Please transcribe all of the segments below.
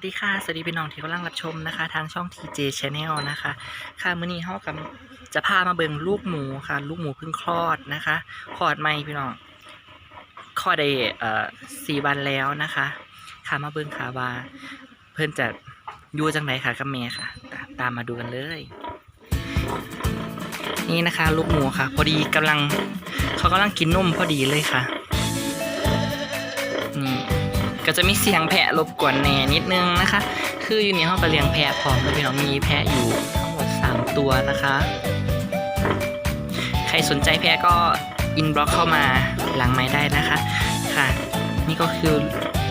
วัสดีค่ะ สวัสดีพี่น้องที่กำลังรับชมนะคะ ทางช่อง TJ Channel นะคะ ค่ะมื้อนี้เฮากำจะพามาเบิ่งลูกหมูค่ะ ลูกหมูเพิ่งคลอดนะคะคลอดใหม่พี่น้องคลอดได้เอ่อสี่วันแล้วนะคะ ค่ะมาเบิ่งค่ะว่าเพิ่นจะอยู่จังไดค่ะกับแม่ค่ะ ตามมาดูกันเลย นี่นะคะ ลูกหมูค่ะ พอดีกำลังเขากำลังกินนมพอดีเลยค่ะ ก็จะมีเสียงแพะรบกวนแหน่นิดนึงนะคะ คืออยู่ในห้องก็เลี้ยงแพะพร้อมแล้วพี่น้องมีแพะอยู่ทั้งหมด 3 ตัวนะคะ ใครสนใจแพะก็อินบล็อกเข้ามาหลังไม้ได้นะคะค่ะ นี่ก็คือ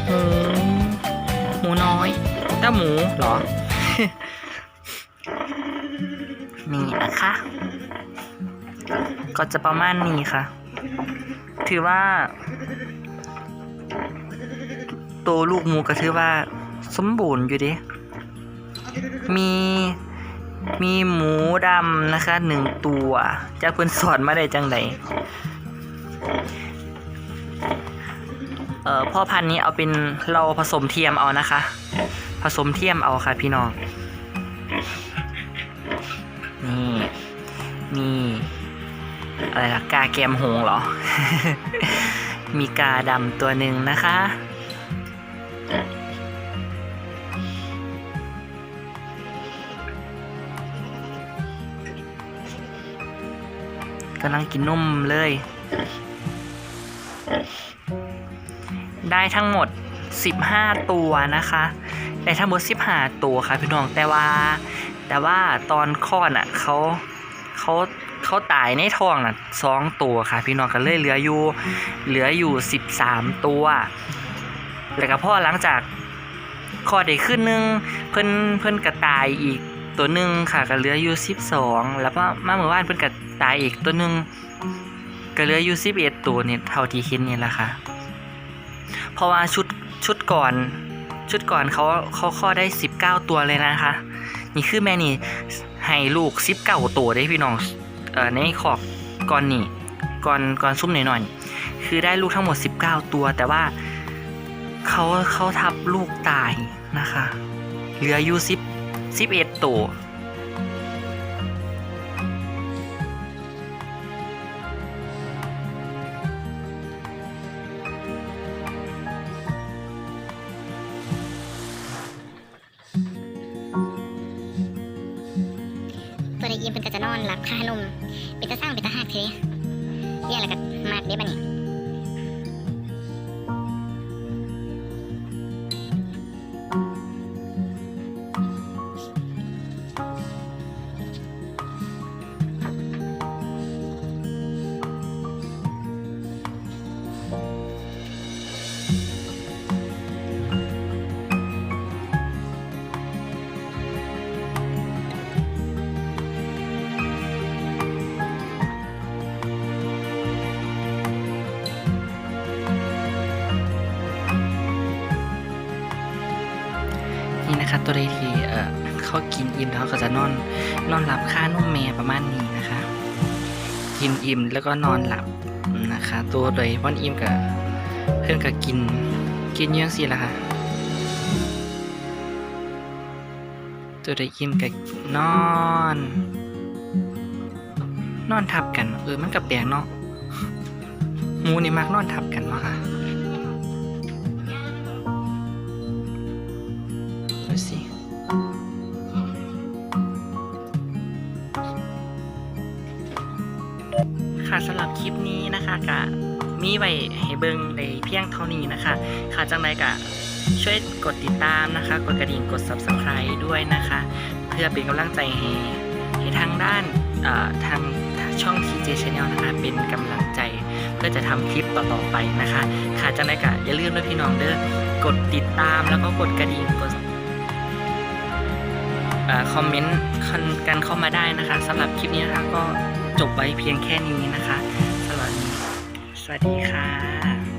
หมูหมูน้อยเต้าหมูเหรอ นี่นะคะ ก็จะประมาณนี้ค่ะ ถือว่า ตัวลูกหมูก็ถือว่าสมบูรณ์อยู่ดิมีมีหมูดำนะคะหนึ่งตัวจากเพิ่นสอนมาได้จังไดเอ่อพ่อพันธุ์นี้เอาเป็นเราผสมเทียมเอานะคะ ผสมเทียมเอาค่ะพี่น้องนี่นี่อะไรล่ะกาแกมหงเหรอ มีกาดำตัวหนึ่งนะคะ กำลังกินนมเลย ได้ทั้งหมด 15 ตัวนะคะ ได้ทั้งหมด 15 ตัวค่ะพี่น้องแต่ว่า แต่ว่าตอนคลอดอะเขาเขาเขาตายในท้องน่ะสองตัวค่ะ พี่น้องก็เลยเหลืออยู่เหลืออยู่ 13 ตัว แล้วก็พ่อหลังจากคอดได้ขึ้นนึงเพิ่นเพิ่นกระตายอีกตัวหนึ่งค่ะก็เหลืออยู่12แล้วก็มาเมื่อวานเพิ่นกระตายอีกตัวหนึ่งก็เหลืออยู่11ตัวเนี่ยเท่าที่เห็นนี่แหละค่ะ เพราะว่าชุดชุดก่อนชุดก่อนเขาเขาคลอได้19ตัวเลยนะคะ นี่คือแม่นี่ให้ลูก19ตัวได้พี่น้องเอ่อในขอบก่อนนี่ก่อนก่อนซุ่มหน่อยๆคือได้ลูกทั้งหมด 19 ตัว แต่ว่า เขาเขาทับลูกตายนะคะ เหลืออยู่10 11ตัวตัวได้ยินเป็นก็จะนอนหลับคานมเป็นตาสร้างเป็นตาหักเทเรียกอะไรกันมากเด้บันนี่ นี่ะคะตัวใดที่เอ่อเขากินอิ่มแล้วเขาก็จะนอนนอนหลับค่านุ่มแม่ประมาณนี้นะคะ กินอิ่มแล้วก็นอนหลับนะคะ ตัวโดยวันอิ่มกับเพื่อนก็กินกินเยอะสิละค่ะตัวใดอิ่มกับนอน นอนทับกันเออมันกับแปลกเนาะหมูนี่มักนอนทับกันเนาะค่ะ ดูสิค่ะสำหรับคลิปนี้นะคะกะมีไว้ให้เบิ่งในเพียงเท่านี้นะคะ ค่ะจังไรกะช่วยกดติดตามนะคะ กดกระดิ่งกด subscribe ด้วยนะคะ เพื่อเป็นกำลังใจให้ให้ทางด้านทางช่อง TJ Channel นะคะเป็นกำลังใจ เพื่อจะทำคลิปต่อๆไปนะคะ ค่ะจังไรกะอย่าลืมด้วยพี่น้องเด้อกดติดตามแล้วก็กดกระดิ่งกด คอมเมนต์กันเข้ามาได้นะคะสำหรับคลิปนี้นะคะก็จบไว้เพียงแค่นี้นะคะสำหรับสวัสดีค่ะ